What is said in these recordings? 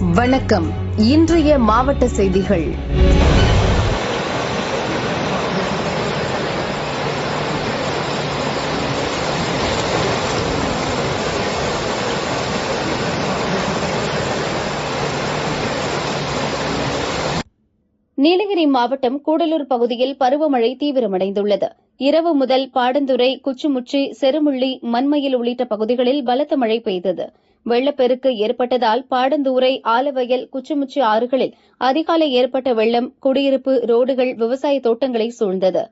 வணக்கம். இன்றைய மாவட்ட செய்திகள். நீலகிரி மாவட்டம் கூடலூர் பகுதியில் பருவமழை தீவிரமடைந்துள்ளது. இரவு முதல் பாடந்துறை குச்சிமுச்சி செருமுள்ளி மண்மயில் உள்ளிட்ட பகுதிகளில் பலத்த மழை பெய்தது. வெள்ளப்பெருக்கு ஏற்பட்டதால் பாடந்தூரை ஆலவயல் குச்சுமுச்சி ஆறுகளில் அதிகாலை ஏற்பட்ட வெள்ளம் குடியிருப்பு ரோடுகள் விவசாய தோட்டங்களை சூழ்ந்தது.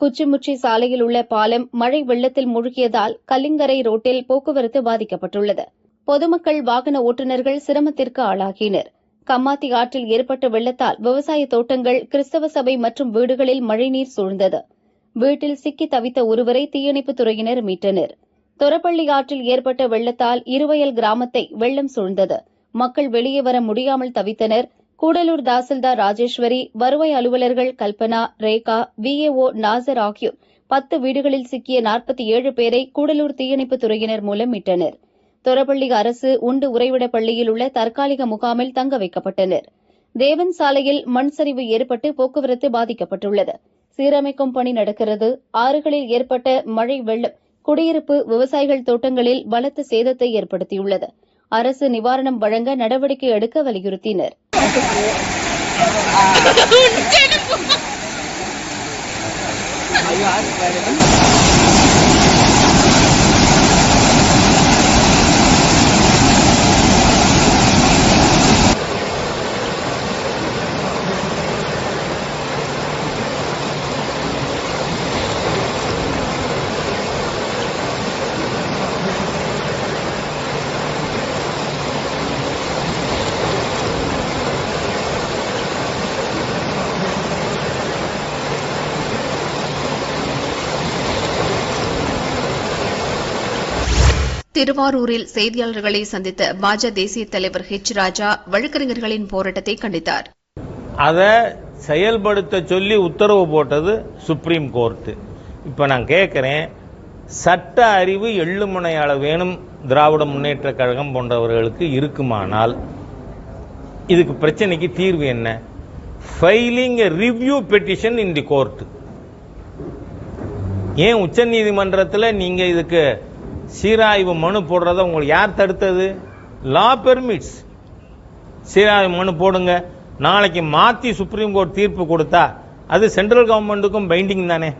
குச்சிமுச்சி சாலையில் உள்ள பாலம் மழை வெள்ளத்தில் மூழ்கியதால் கல்லிங்கரை ரோட்டில் போக்குவரத்து பாதிக்கப்பட்டுள்ளது. பொதுமக்கள் வாகன ஓட்டுநர்கள் சிரமத்திற்கு ஆளாகினர். கம்மாத்தி ஆற்றில் ஏற்பட்ட வெள்ளத்தால் விவசாய தோட்டங்கள் கிறிஸ்தவ சபை மற்றும் வீடுகளில் மழைநீர் சூழ்ந்தது. வீட்டில் சிக்கி தவித்த ஒருவரை தீயணைப்புத் துறையினர் மீட்டனர். தொரப்பள்ளி ஆற்றில் ஏற்பட்ட வெள்ளத்தால் இருவயல் கிராமத்தை வெள்ளம் சூழ்ந்தது. மக்கள் வெளியே வர முடியாமல் தவித்தனர். கூடலூர் தாசில்தார் ராஜேஸ்வரி வருவாய் அலுவலர்கள் கல்பனா ரேகா விஏஓ நாசர் ஆகியோர் பத்து வீடுகளில் சிக்கிய நாற்பத்தி ஏழு பேரை கூடலூர் தீயணைப்புத் துறையினர் மூலம் மீட்டனர். தொரப்பள்ளி அரசு உண்டு உறைவிட பள்ளியில் உள்ள தற்காலிக முகாமில் தங்க வைக்கப்பட்டனர். தேவன் சாலையில் மண் சரிவு ஏற்பட்டு போக்குவரத்து பாதிக்கப்பட்டுள்ளது. சீரமைக்கும் பணி நடக்கிறது. ஆறுகளில் ஏற்பட்ட மழை வெள்ளம் குடியிருப்பு விவசாயிகள் தோட்டங்களில் பலத்த சேதத்தை ஏற்படுத்தியுள்ளது. அரசு நிவாரணம் வழங்க நடவடிக்கை எடுக்க வலியுறுத்தினர். திருவாரூரில் செய்தியாளர்களை சந்தித்த பாஜ தேசிய தலைவர் ஹெச் ராஜா வழக்கறிஞர்களின் போராட்டத்தை கண்டித்தார். அதை செயல்படுத்த சொல்லி உத்தரவு போட்டது சுப்ரீம் கோர்ட்டு இப்போ நான் கேட்குறேன் சட்ட அறிவு எள்ளுமுனை வேணும் திராவிட முன்னேற்ற கழகம் போன்றவர்களுக்கு இருக்குமானால் இதுக்கு பிரச்சனைக்கு தீர்வு என்ன? Filing a review petition in the court ஏன் உச்சநீதிமன்றத்தில் நீங்கள் இதுக்கு சீராய்வு மனு போடுறத உங்களுக்கு யார் தடுத்தது? லா பெர்மிட்ஸ் சீராய்வு மனு போடுங்க. நாளைக்கு மாற்றி சுப்ரீம் கோர்ட் தீர்ப்பு கொடுத்தா அது சென்ட்ரல் கவர்மெண்ட்டுக்கும் பைண்டிங் தானே.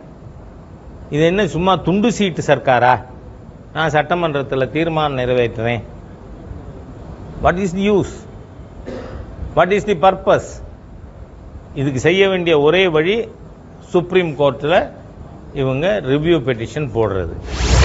இது என்ன சும்மா துண்டு சீட்டு சர்க்காரா? நான் சட்டமன்றத்தில் தீர்மானம் நிறைவேற்றுறேன். What is the use what is the purpose இதுக்கு செய்ய வேண்டிய ஒரே வழி சுப்ரீம் கோர்ட்டில் இவங்க ரிவ்யூ பெட்டிஷன் போடுறது.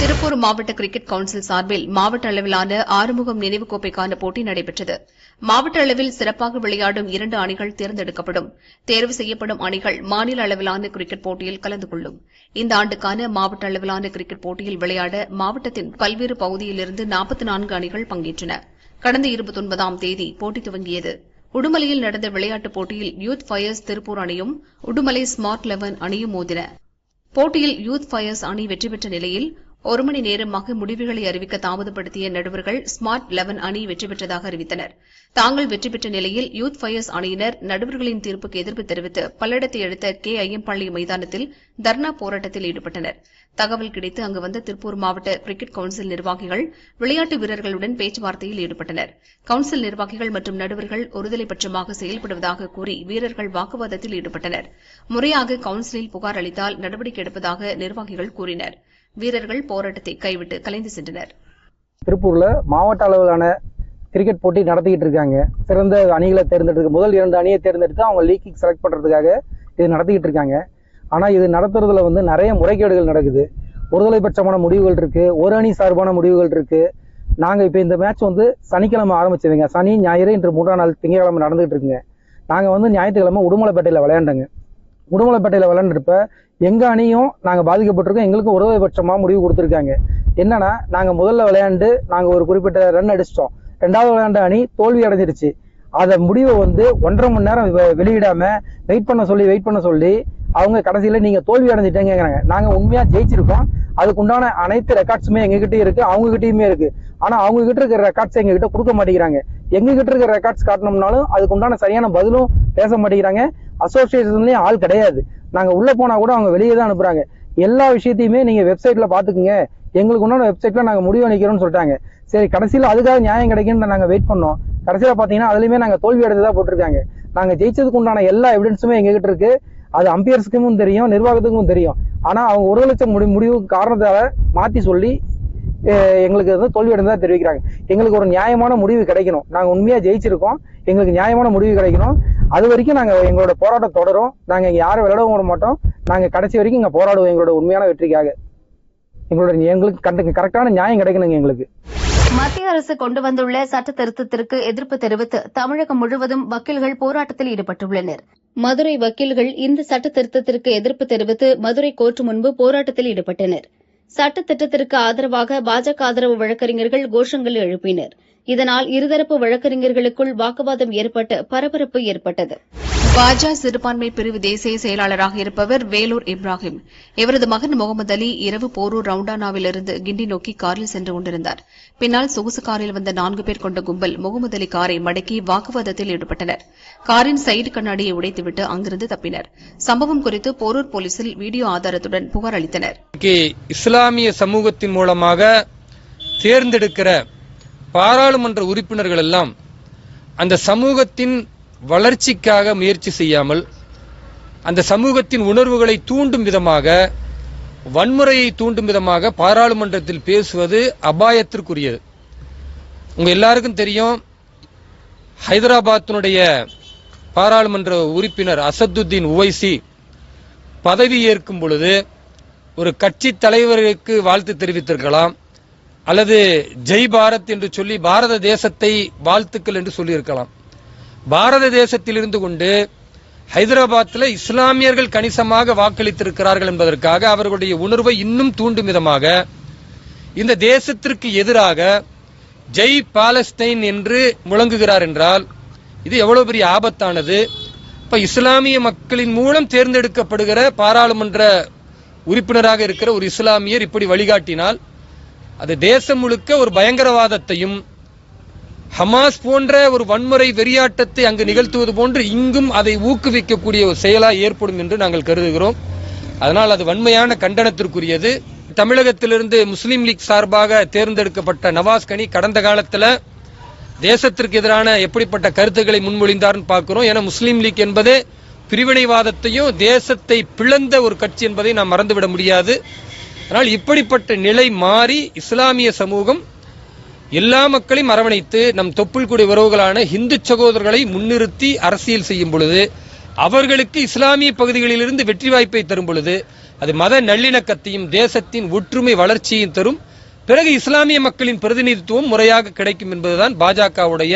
திருப்பூர் மாவட்ட கிரிக்கெட் கவுன்சில் சார்பில் மாவட்ட அளவிலான ஆறுமுகம் நினைவு கோப்பைக்கான போட்டி நடைபெற்றது. மாவட்ட அளவில் சிறப்பாக விளையாடும் இரண்டு அணிகள் தேர்ந்தெடுக்கப்படும். தேர்வு செய்யப்படும் அணிகள் மாநில அளவிலான கிரிக்கெட் போட்டியில் கலந்து கொள்ளும். இந்த ஆண்டுக்கான மாவட்ட அளவிலான கிரிக்கெட் போட்டியில் விளையாட மாவட்டத்தின் பல்வேறு பகுதியிலிருந்து நாற்பத்தி நான்கு அணிகள் பங்கேற்றன. கடந்த இருபத்தொன்பதாம் தேதி போட்டி துவங்கியது. உடுமலையில் நடந்த விளையாட்டுப் போட்டியில் யூத் ஃபயர்ஸ் திருப்பூர் அணியும் உடுமலை ஸ்மார்ட் லெவன் அணியும் மோதின. போட்டியில் யூத் ஃபயர்ஸ் அணி வெற்றி பெற்ற நிலையில் ஒரு மணி நேரமாக முடிவுகளை அறிவிக்க தாமதப்படுத்திய நடுவர்கள் ஸ்மார்ட் லெவன் அணி வெற்றி பெற்றதாக அறிவித்தனர். தாங்கள் வெற்றி பெற்ற நிலையில் யூத் ஃபயர்ஸ் அணியினர் நடுவர்களின் தீர்ப்புக்கு எதிர்ப்பு தெரிவித்து பல்லடத்தை அடுத்த கே ஐயம்பள்ளி மைதானத்தில் தர்ணா போராட்டத்தில் ஈடுபட்டனர். தகவல் கிடைத்து அங்கு வந்த திருப்பூர் மாவட்ட கிரிக்கெட் கவுன்சில் நிர்வாகிகள் விளையாட்டு வீரர்களுடன் பேச்சுவார்த்தையில் ஈடுபட்டனர். கவுன்சில் நிர்வாகிகள் மற்றும் நடுவர்கள் ஒருதலை பட்சமாக செயல்படுவதாக கூறி வீரர்கள் வாக்குவாதத்தில் ஈடுபட்டனர். முறையாக கவுன்சிலில் புகார் அளித்தால் நடவடிக்கை எடுப்பதாக நிர்வாகிகள் கூறினர். வீரர்கள் போராட்டத்தை கைவிட்டு கலைந்து சென்றனர். திருப்பூர்ல மாவட்ட அளவிலான கிரிக்கெட் போட்டி நடத்திக்கிட்டு இருக்காங்க. சிறந்த அணிகளை தேர்ந்தெடுக்க முதல் இரண்டு அணியை தேர்ந்தெடுத்து அவங்க லீக்கிங் செலக்ட் பண்றதுக்காக இது நடத்திக்கிட்டு இருக்காங்க. ஆனா இது நடத்துறதுல வந்து நிறைய முறைகேடுகள் நடக்குது. ஒருதலைபட்சமான முடிவுகள் இருக்கு ஒரு அணி சார்பான முடிவுகள் இருக்கு. நாங்க இப்போ இந்த மேட்ச் வந்து சனிக்கிழமை ஆரம்பிச்சதுங்க சனி ஞாயிறு இன்று மூன்றாம் நாள் திங்கட்கிழமை நடந்துகிட்டு இருக்குங்க. நாங்க வந்து ஞாயிற்றுக்கிழமை உடுமலைப்பேட்டையில விளையாண்டோங்க. உடுமலைப்பேட்டையில விளையாண்டுருப்ப எங்க அணியும் நாங்க பாதிக்கப்பட்டிருக்கோம். எங்களுக்கும் உறவுபட்சமாக முடிவு கொடுத்துருக்காங்க. என்னன்னா நாங்க முதல்ல விளையாண்டு நாங்க ஒரு குறிப்பிட்ட ரன் அடிச்சிட்டோம். ரெண்டாவது விளையாண்ட அணி தோல்வி அடைஞ்சிருச்சு. அதை முடிவை வந்து ஒன்றரை மணி நேரம் வெ- வெளியிடாம வெயிட் பண்ண சொல்லி வெயிட் பண்ண சொல்லி அவங்க கடைசியில நீங்க தோல்வி அடைஞ்சிட்டேங்கிறாங்க. நாங்க உண்மையா ஜெயிச்சிருக்கோம். அதுக்குண்டான அனைத்து ரெக்கார்ட்ஸுமே எங்ககிட்டயும் இருக்கு. அவங்க கிட்டயுமே இருக்கு. ஆனா அவங்க கிட்ட இருக்கிற ரெக்கார்ட்ஸ் எங்க கிட்ட கொடுக்க மாட்டேங்கிறாங்க. எங்க கிட்ட இருக்கிற ரெக்கார்ட்ஸ் காட்டணும்னாலும் அதுக்கு உண்டான சரியான பதிலும் பேச மாட்டேங்கிறாங்க. அசோசியேஷன்லயும் ஆள் கிடையாது. நாங்கள் உள்ளே போனால் கூட அவங்க வெளியே தான் அனுப்புகிறாங்க எல்லா விஷயத்தையுமே நீங்கள் வெப்சைட்டில் பார்த்துக்குங்க எங்களுக்கு உண்டான வெப்சைட்டில் நாங்கள் முடிவு அளிக்கிறோம்னு சொல்லிட்டாங்க. சரி கடைசியில் அதுக்காக நியாயம் கிடைக்கும்னு நாங்கள் வெயிட் பண்ணோம். கடைசியில் பார்த்தீங்கன்னா அதுலேயுமே நாங்கள் தோல்வி அடைந்ததாக போட்டிருக்காங்க. நாங்கள் ஜெயிச்சதுக்கு உண்டான எல்லா எவிடன்ஸுமே எங்ககிட்ட இருக்குது அது அம்பியர்ஸுக்கும் தெரியும் நிர்வாகத்துக்கும் தெரியும். ஆனால் அவங்க ஒரு லட்சம் முடி முடிவு காரணத்தால மாற்றி சொல்லி எங்களுக்கு வந்து தோல்வி அடைந்ததா தெரிவிக்கிறாங்க. எங்களுக்கு ஒரு நியாயமான முடிவு கிடைக்கணும். நாங்கள் உண்மையாக ஜெயிச்சிருக்கோம். எங்களுக்கு நியாயமான முடிவு கிடைக்கணும். அது வரைக்கும் நாங்க எங்களோட போராட்டம் தொடரும். நாங்க இங்கே யாரும் விளையாடவும் விட மாட்டோம். நாங்க கடைசி வரைக்கும் இங்கே போராடுவோம் எங்களோட உண்மையான வெற்றிக்காக. எங்களோட எங்களுக்கு கண்டு கரெக்டான நியாயம் கிடைக்கணுங்க எங்களுக்கு. மத்திய அரசு கொண்டு வந்துள்ள சட்ட திருத்தத்திற்கு எதிர்ப்பு தெரிவித்து தமிழகம் முழுவதும் வக்கீல்கள் போராட்டத்தில் ஈடுபட்டுள்ளனர். மதுரை வக்கீல்கள் இந்த சட்ட திருத்தத்திற்கு எதிர்ப்பு தெரிவித்து மதுரை கோர்ட் முன்பு போராட்டத்தில் ஈடுபட்டனர். சட்ட திட்டத்திற்கு ஆதரவாக பாஜக ஆதரவு வழக்கறிஞர்கள் கோஷங்கள் எழுப்பினர். இதனால் இருதரப்பு வழக்கறிஞர்களுக்குள் வாக்குவாதம் ஏற்பட்டு பரபரப்பு ஏற்பட்டது. பாஜ சிறுபான்மை பிரிவு தேசிய செயலாளராக இருப்பவர் வேலூர் இப்ராஹிம். இவரது மகன் முகமது அலி இரவு போரூர் ரவுண்டானாவிலிருந்து கிண்டி நோக்கி காரில் சென்று கொண்டிருந்தார். பின்னால் சொகுசு காரில் வந்த நான்கு பேர் கொண்ட கும்பல் முகமது அலி காரை மடக்கி வாக்குவாதத்தில் ஈடுபட்டனர். காரின் சைடு கண்ணாடியை உடைத்துவிட்டு அங்கிருந்து தப்பினர். சம்பவம் குறித்து போரூர் போலீசில் வீடியோ ஆதாரத்துடன் புகார் அளித்தனர். இஸ்லாமிய சமூகத்தின் மூலமாக தேர்ந்தெடுக்கிற பாராளுமன்ற உறுப்பினர்கள் எல்லாம் அந்த சமூகத்தின் வளர்ச்சிக்காக முயற்சி செய்யாமல் அந்த சமூகத்தின் உணர்வுகளை தூண்டும் விதமாக வன்முறையை தூண்டும் விதமாக பாராளுமன்றத்தில் பேசுவது அபாயத்திற்குரியது. உங்கள் எல்லாருக்கும் தெரியும் ஹைதராபாத்தினுடைய பாராளுமன்ற உறுப்பினர் அசதுத்தீன் உவைசி பதவி ஏற்கும் பொழுது ஒரு கட்சி தலைவருக்கு வாழ்த்து தெரிவித்திருக்கலாம் அல்லது ஜெய் பாரத் என்று சொல்லி பாரத தேசத்தை வாழ்த்துக்கள் என்று சொல்லியிருக்கலாம். பாரத தேசத்தில் இருந்து கொண்டு ஹைதராபாத்தில் இஸ்லாமியர்கள் கணிசமாக வாக்களித்திருக்கிறார்கள் என்பதற்காக அவர்களுடைய உணர்வை இன்னும் தூண்டும் விதமாக இந்த தேசத்திற்கு எதிராக ஜெய் பாலஸ்தைன் என்று முழங்குகிறார் என்றால் இது எவ்வளவு பெரிய ஆபத்தானது? இப்போ இஸ்லாமிய மக்களின் மூலம் தேர்ந்தெடுக்கப்படுகிற பாராளுமன்ற உறுப்பினராக இருக்கிற ஒரு இஸ்லாமியர் இப்படி வழிகாட்டினால் அது தேசம் முழுக்க ஒரு பயங்கரவாதத்தையும் ஹமாஸ் போன்ற ஒரு வன்முறை வெறியாட்டத்தை அங்கு நிகழ்த்துவது போன்று இங்கும் அதை ஊக்குவிக்கக்கூடிய ஒரு செயலாக ஏற்படும் என்று நாங்கள் கருதுகிறோம். அதனால் அது வன்மையான கண்டனத்திற்குரியது. தமிழகத்திலிருந்து முஸ்லீம் லீக் சார்பாக தேர்ந்தெடுக்கப்பட்ட நவாஸ் கனி கடந்த காலத்தில் தேசத்திற்கு எதிரான எப்படிப்பட்ட கருத்துக்களை முன்மொழிந்தார்னு பார்க்கிறோம். ஏன்னா முஸ்லீம் லீக் என்பது பிரிவினைவாதத்தையும் தேசத்தை பிளந்த ஒரு கட்சி என்பதை நாம் மறந்துவிட முடியாது. அதனால் இப்படிப்பட்ட நிலை மாறி இஸ்லாமிய சமூகம் எல்லா மக்களையும் அரவணைத்து நம் தொப்புள் கூடிய உறவுகளான இந்து சகோதரர்களை முன்னிறுத்தி அரசியல் செய்யும் பொழுது அவர்களுக்கு இஸ்லாமிய பகுதிகளிலிருந்து வெற்றி வாய்ப்பை தரும் பொழுது அது மத நல்லிணக்கத்தையும் தேசத்தின் ஒற்றுமை வளர்ச்சியையும் தரும். பிறகு இஸ்லாமிய மக்களின் பிரதிநிதித்துவம் முறையாக கிடைக்கும் என்பதுதான் பாஜகவுடைய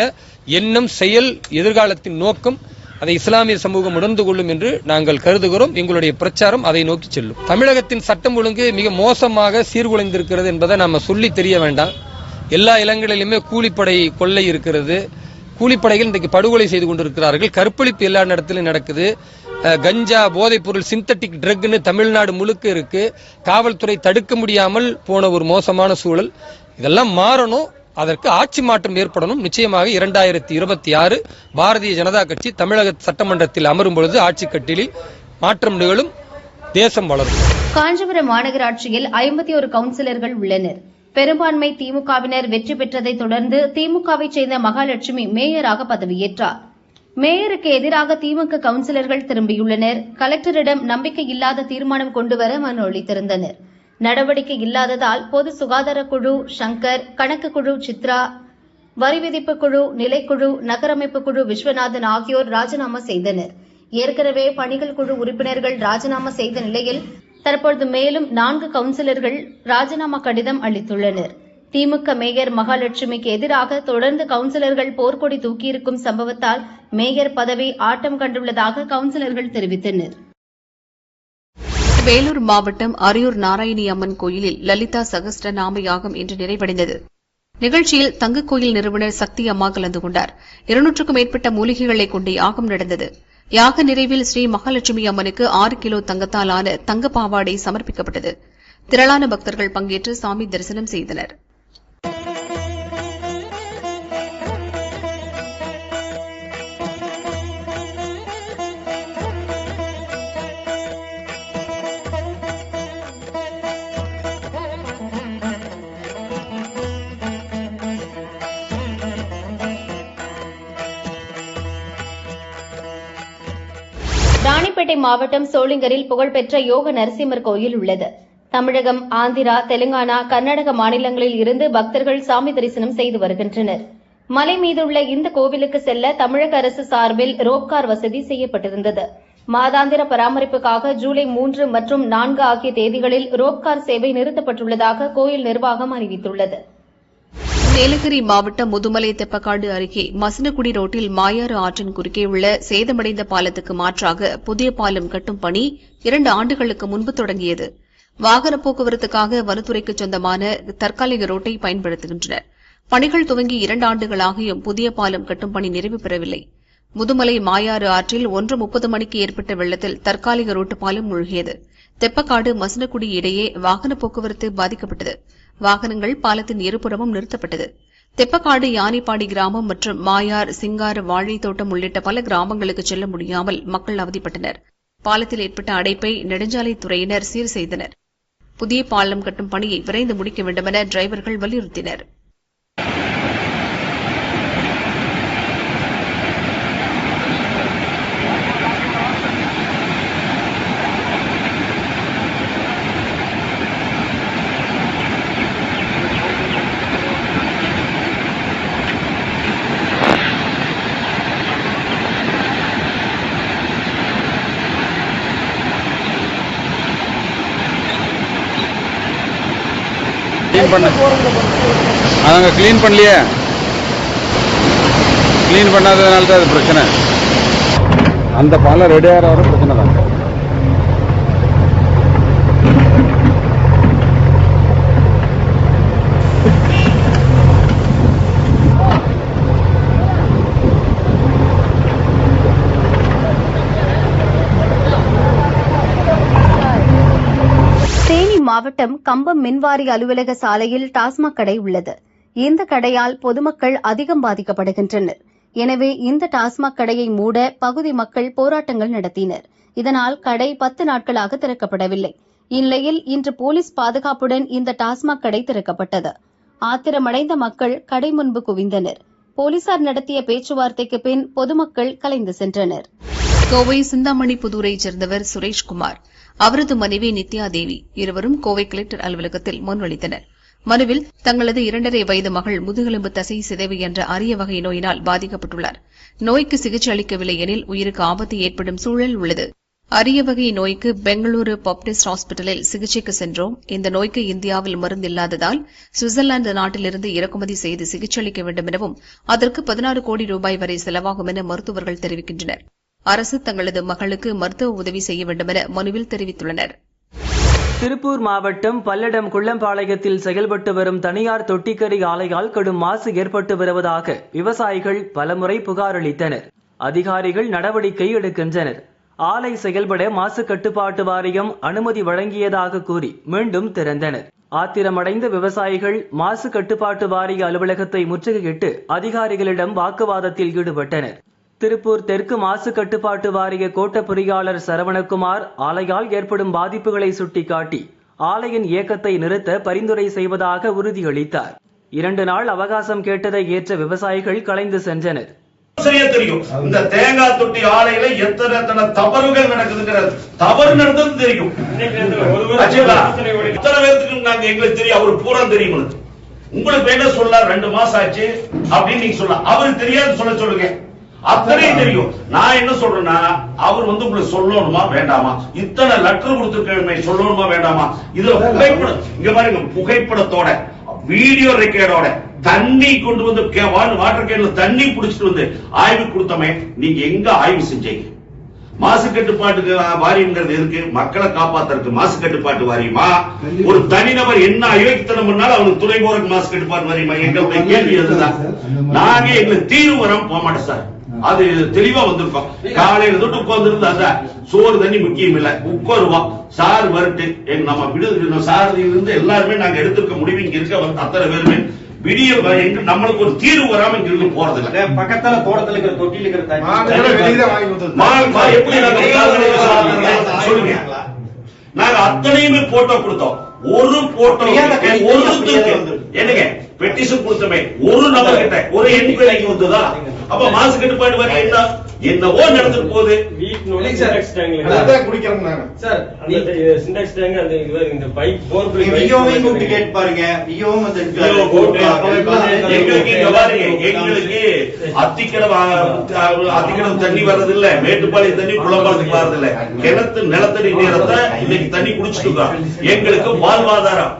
எண்ணம் செயல் எதிர்காலத்தின் நோக்கம். அதை இஸ்லாமிய சமூகம் உணர்ந்து கொள்ளும் என்று நாங்கள் கருதுகிறோம். எங்களுடைய பிரச்சாரம் அதை நோக்கி செல்லும். தமிழகத்தின் சட்டம் ஒழுங்கு மிக மோசமாக சீர்குலைந்திருக்கிறது என்பதை நாம சொல்லி தெரிய வேண்டாம். எல்லா இடங்களிலுமே கூலிப்படை கொள்ளை இருக்கிறது. கூலிப்படைகள் இன்றைக்கு படுகொலை செய்து கொண்டிருக்கிறார்கள். கற்பழிப்பு எல்லா இடத்துலையும் நடக்குது. கஞ்சா போதைப்பொருள் சிந்தட்டிக் ட்ரக்னு தமிழ்நாடு முழுக்க இருக்கு. காவல்துறை தடுக்க முடியாமல் போன ஒரு மோசமான சூழல். இதெல்லாம் மாறணும். அதற்கு ஆட்சி மாற்றம் ஏற்படணும். நிச்சயமாக இரண்டாயிரத்தி இருபத்தி ஆறு பாரதிய ஜனதா கட்சி தமிழக சட்டமன்றத்தில் அமரும் பொழுது ஆட்சி கட்டிலில் மாற்றம் நிகழும். தேசம் வளரும். காஞ்சிபுரம் மாநகராட்சியில் ஐம்பத்தி ஒரு கவுன்சிலர்கள் உள்ளனர். பெரும்பான்மை திமுகவினர் வெற்றி பெற்றதை தொடர்ந்து திமுகவைச் சேர்ந்த மகாலட்சுமி மேயராக பதவியேற்றார். மேயருக்கு எதிராக திமுக கவுன்சிலர்கள் திரும்பியுள்ளனர். கலெக்டரிடம் நம்பிக்கை இல்லாத தீர்மானம் கொண்டுவர மனு அளித்திருந்தனர். நடவடிக்கை இல்லாததால் பொது சுகாதார குழு சங்கர் கணக்கு குழு சித்ரா வரி விதிப்பு குழு நிலைக்குழு நகரமைப்பு குழு விஸ்வநாதன் ஆகியோர் ராஜினாமா செய்தனர். ஏற்கனவே பணிகள் குழு உறுப்பினர்கள் ராஜினாமா செய்த நிலையில் தற்பொழுது மேலும் நான்கு கவுன்சிலர்கள் ராஜினாமா கடிதம் அளித்துள்ளனர். திமுக மேயர் மகாலட்சுமிக்கு எதிராக தொடர்ந்து கவுன்சிலர்கள் போர்க்கொடி தூக்கியிருக்கும் சம்பவத்தால் மேயர் பதவி ஆட்டம் கண்டுள்ளதாக கவுன்சிலர்கள் தெரிவித்தனர். வேலூர் மாவட்டம் அரியூர் நாராயணி அம்மன் கோயிலில் லலிதா சகஸ்ட நாம யாகம் இன்று நிறைவடைந்தது. நிகழ்ச்சியில் தங்கக் கோயில் நிறுவனர் சக்தி அம்மா கலந்து கொண்டார். இருநூற்றுக்கும் மேற்பட்ட மூலிகைகளை கொண்டு யாகம் நடந்தது. யாக நிறைவில் ஸ்ரீ மகாலட்சுமி அம்மனுக்கு ஆறு கிலோ தங்கத்தால் ஆன தங்க பாவாடை சமர்ப்பிக்கப்பட்டது. திரளான பக்தர்கள் பங்கேற்று சாமி தரிசனம் செய்தனர். ராணிப்பேட்டை மாவட்டம் சோளிங்கரில் புகழ்பெற்ற யோக நரசிம்மர் கோயில் உள்ளது. தமிழகம் ஆந்திரா தெலுங்கானா கர்நாடக மாநிலங்களில் இருந்து பக்தர்கள் சாமி தரிசனம் செய்து வருகின்றனர். மலை மீதுள்ள இந்த கோவிலுக்கு செல்ல தமிழக அரசு சார்பில் ரோப்கார் வசதி செய்யப்பட்டிருந்தது. மாதாந்திர பராமரிப்புக்காக ஜூலை மூன்று மற்றும் நான்கு ஆகிய தேதிகளில் ரோப்கார் சேவை நிறுத்தப்பட்டுள்ளதாக கோயில் நிர்வாகம் அறிவித்துள்ளது. நீலகிரி மாவட்டம் முதுமலை தெப்பக்காடு அருகே மசினகுடி ரோட்டில் மாயாறு ஆற்றின் குறுக்கே உள்ள சேதமடைந்த பாலத்துக்கு மாற்றாக புதிய பாலம் கட்டும் பணி இரண்டு ஆண்டுகளுக்கு முன்பு தொடங்கியது. வாகன போக்குவரத்துக்காக வனத்துறைக்கு சொந்தமான தற்காலிக ரோட்டை பயன்படுத்துகின்றனர். பணிகள் துவங்கி இரண்டு ஆண்டுகளாகியும் புதிய பாலம் கட்டும் பணி நிறைவு பெறவில்லை. முதுமலை மாயாறு ஆற்றில் ஒன்று முப்பது மணிக்கு ஏற்பட்ட வெள்ளத்தில் தற்காலிக ரோட்டு பாலம் மூழ்கியது. தெப்பக்காடு மசனக்குடி இடையே வாகன போக்குவரத்து பாதிக்கப்பட்டது. வாகனங்கள் பாலத்தின் இருபுறமும் நிறுத்தப்பட்டது. தெப்பக்காடு யானைப்பாடி கிராமம் மற்றும் மாயார் சிங்கார வாழை தோட்டம் உள்ளிட்ட பல கிராமங்களுக்கு செல்ல முடியாமல் மக்கள் அவதிப்பட்டனர். பாலத்தில் ஏற்பட்ட அடைப்பை நெடுஞ்சாலைத்துறையினர் சீர் செய்தனர். புதிய பாலம் கட்டும் பணியை விரைந்து முடிக்க வேண்டுமென டிரைவர்கள் வலியுறுத்தினர். க்ளீன் பண்ண. அதாங்க க்ளீன் பண்ணலையே. க்ளீன் பண்ணாததுனால தான் அது பிரச்சனை. அந்த பாலம் ரெடி ஆகிற வரை பிரச்சனை தான் தேனி மாவட்டம் கம்பம் மின்வாரி அலுவலக சாலையில் டாஸ்மாக் கடை உள்ளது. இந்த கடையால் பொதுமக்கள் அதிகம் பாதிக்கப்படுகின்றனர். எனவே இந்த டாஸ்மாக் கடையை மூட பகுதி மக்கள் போராட்டங்கள் நடத்தினர். இதனால் கடை பத்து நாட்களாக திறக்கப்படவில்லை. இந்நிலையில் இன்று போலீஸ் பாதுகாப்புடன் இந்த டாஸ்மாக் கடை திறக்கப்பட்டது. ஆத்திரமடைந்த மக்கள் கடை முன்பு குவிந்தனர். போலீசார் நடத்திய பேச்சுவார்த்தைக்கு பின் பொதுமக்கள் கலைந்து சென்றனர். கோவை சிந்தாமணி புதூரைச் சேர்ந்தவர் சுரேஷ்குமார் அவரது மனைவி நித்யா தேவி இருவரும் கோவை கலெக்டர் அலுவலகத்தில் முன்வளித்தனர் மனுவில் தங்களது இரண்டரை வயது மகள் முதுகெலும்பு தசை சிதைவு என்ற அரிய வகை நோயினால் பாதிக்கப்பட்டுள்ளார். நோய்க்கு சிகிச்சை அளிக்கவில்லை எனில் உயிருக்கு ஆபத்து ஏற்படும் சூழல் உள்ளது. அரிய வகை நோய்க்கு பெங்களூரு பாப்டிஸ்ட் ஹாஸ்பிட்டலில் சிகிச்சைக்கு சென்றோம். இந்த நோய்க்கு இந்தியாவில் மருந்து இல்லாததால் சுவிட்சர்லாந்து நாட்டிலிருந்து இறக்குமதி செய்து சிகிச்சை அளிக்க வேண்டும் எனவும் அதற்கு பதினாறு கோடி ரூபாய் வரை செலவாகும் என மருத்துவர்கள் தெரிவிக்கின்றனர். அரசு தங்களது மகளுக்கு மருத்துவ உதவி செய்ய வேண்டுமென மனுவில் தெரிவித்துள்ளனர். திருப்பூர் மாவட்டம் பல்லடம் குள்ளம்பாளையத்தில் செயல்பட்டு வரும் தனியார் தொட்டிக்கறி ஆலையால் கடும் மாசு ஏற்பட்டு வருவதாக விவசாயிகள் பலமுறை புகார் அளித்தனர். அதிகாரிகள் நடவடிக்கை எடுக்கின்றனர். ஆலை செயல்பட மாசு கட்டுப்பாட்டு வாரியம் அனுமதி வழங்கியதாக கூறி மீண்டும் திறந்தனர். ஆத்திரமடைந்த விவசாயிகள் மாசு கட்டுப்பாட்டு வாரிய அலுவலகத்தை முற்றுகையிட்டு அதிகாரிகளிடம் வாக்குவாதத்தில் ஈடுபட்டனர். திருப்பூர் தெற்கு மாசு கட்டுப்பாட்டு வாரிய கோட்ட பொறியாளர் சரவணகுமார் ஆலையால் ஏற்படும் பாதிப்புகளை சுட்டிக்காட்டி ஆலையின் இயக்கத்தை நிறுத்த பரிந்துரை செய்வதாக உறுதியளித்தார். இரண்டு நாள் அவகாசம் கேட்டதை ஏற்ற விவசாயிகள் கலைந்து சென்றனர். தெரியும் இந்த தேங்காய் தொட்டி ஆலையில எத்தனை எத்தனை தவறுகள் நடக்குதுங்கிறது. தவறு நடந்தது தெரியும். ஆச்சுங்களா? இத்தனை பேருக்கு நாங்க எங்களுக்கு தெரியும் அவரு பூரா தெரியும் உங்களுக்கு. என்ன சொல்ல ரெண்டு மாசம் ஆச்சு அப்படின்னு நீங்க சொல்ல அவருக்கு தெரியாது சொல்ல சொல்லுங்க. அத்தனையும் தெரியும். நான் என்ன சொல்றேன்னா அவர் வந்து உங்களுக்கு சொல்லணுமா வேண்டாமா? இத்தனை லெட்டர் கொடுத்துருக்கணுமே சொல்லணுமா வேண்டாமா? இதுல புகைப்படம் இங்க பாருங்க புகைப்படத்தோட வீடியோ ரெக்கார்டோட தண்ணி கொண்டு வந்து வாட்டர் கேன்ல தண்ணி புடிச்சிட்டு வந்து ஆய்வு கொடுத்தமே நீங்க எங்க ஆய்வு செஞ்சீங்க? மாசு கட்டுப்பாட்டுக்கு வாரியம்ங்கிறது எதுக்கு? மக்களை காப்பாத்துறதுக்கு மாசு கட்டுப்பாட்டு வாரியமா? ஒரு தனிநபர் என்ன அயோக்கித்தனம் பண்ணாலும் அவனுக்கு துணை போறதுக்கு மாசு கட்டுப்பாட்டு வாரியமா? எங்களுடைய கேள்வி அதுதான் நாங்க எங்களுக்கு வராம போக மாட்டோம் சார். அது தெளிவா வந்திருக்கோம். காலையில தொட்டு உட்கார்ந்து இருந்தா சோறு தண்ணி முக்கியம் இல்ல. உட்காருவோம் சார் வரட்டு. எங்க நம்ம விடுதலை சாரதியில இருந்து எல்லாருமே நாங்க எடுத்திருக்க முடிவு இங்க இருக்க வந்து அத்தனை பேருமே விடிய எங்க நம்மளுக்கு ஒரு தீர்வு வராம இங்க இருந்து போறது இல்ல பக்கத்துல தோட்டத்துல இருக்கிற தொட்டில இருக்கிற தண்ணி. மா- மா- எப்படி சொல்லுங்க. நாங்க அத்தனையுமே போட்டோ கொடுத்தோம். ஒரு போட்டோ ஒரு என்னங்க? பெட்டிஷன் கொடுத்தமே ஒரு நபர் கிட்ட ஒரு எண்ணிக்கைக்கு வந்ததா அப்ப மாசு கட்டுப்பாடு வரை என்ன என்னவோ நடந்துட்டு போகுது பாருங்க எங்களுக்கு அத்திக்கடம் அத்திக்கடம் தண்ணி வர்றதில்ல மேட்டுப்பாளையம் தண்ணி குளம்பாளத்துக்கு வர்றதில்ல கிணத்து நிலத்தடி நேரத்தை இன்னைக்கு தண்ணி குடிச்சிட்டு எங்களுக்கு வாழ்வாதாரம்